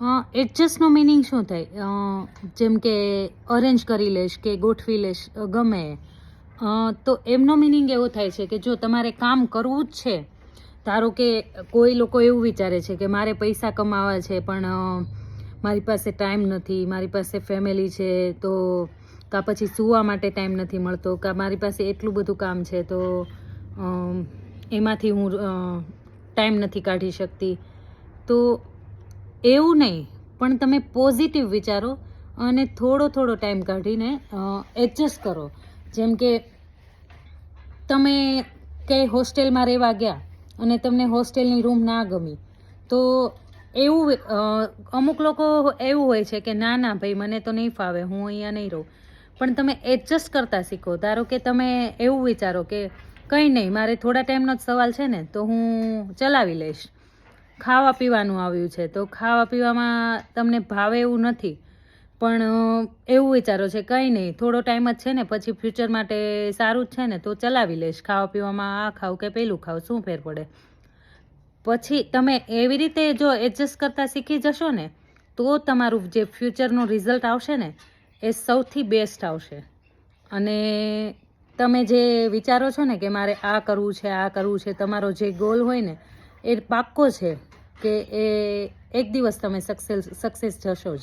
એડજસ્ટનો meaning શું થાય? જેમ કે અરેન્જ કરી લેશ કે ગોઠવી લેશ ગમે. તો એમનો મિનિંગ એવો થાય છે કે જો તમારે કામ કરવું જ છે, ધારો કે કોઈ લોકો એવું વિચારે છે કે મારે પૈસા કમાવા છે, પણ મારી પાસે ટાઈમ નથી, મારી પાસે ફેમિલી છે, તો કાં પછી સૂવા માટે ટાઈમ નથી મળતો, કાં મારી પાસે એટલું બધું કામ છે, તો એમાંથી હું ટાઈમ નથી કાઢી શકતી. તો એવું નહીં, પણ તમે પોઝિટિવ વિચારો અને થોડો થોડો ટાઈમ કાઢીને એડજસ્ટ કરો. જેમ કે તમે કંઈ હોસ્ટેલમાં રહેવા ગયા અને તમને હોસ્ટેલની રૂમ ના ગમી, તો એવું અમુક લોકો એવું હોય છે કે, ના ના, ભાઈ, મને તો નહીં ફાવે, હું અહીંયા નહીં રહું. પણ તમે એડજસ્ટ કરતાં શીખો. ધારો કે તમે એવું વિચારો કે, કંઈ નહીં, મારે થોડા ટાઈમનો જ સવાલ છે ને, તો હું ચલાવી લઈશ. ખાવા પીવાનું આવ્યું છે. તો ખાવા પીવામાં તમને ભાવે એવું નથી. પણ એવું વિચારો છે, કંઈ નહીં, થોડો ટાઈમ જ છે ને, પછી ફ્યુચર માટે સારું જ છે ને, તો ચલાવી લઈશ. ખાવા પીવામાં આ ખાવ કે પેલું ખાવ, શું ફેર પડે? પછી તમે એવી રીતે જો એડજસ્ટ કરતા શીખી જશો ને, તો તમારું જે ફ્યુચરનું રિઝલ્ટ આવશે ને, એ સૌથી બેસ્ટ આવશે. અને તમે જે વિચારો છો ને કે મારે આ કરવું છે, આ કરવું છે, તમારો જે ગોલ હોય ને, એ પાક્કો છે. કે એ એક દિવસ તમે સક્સેસ સક્સેસ જશો જ.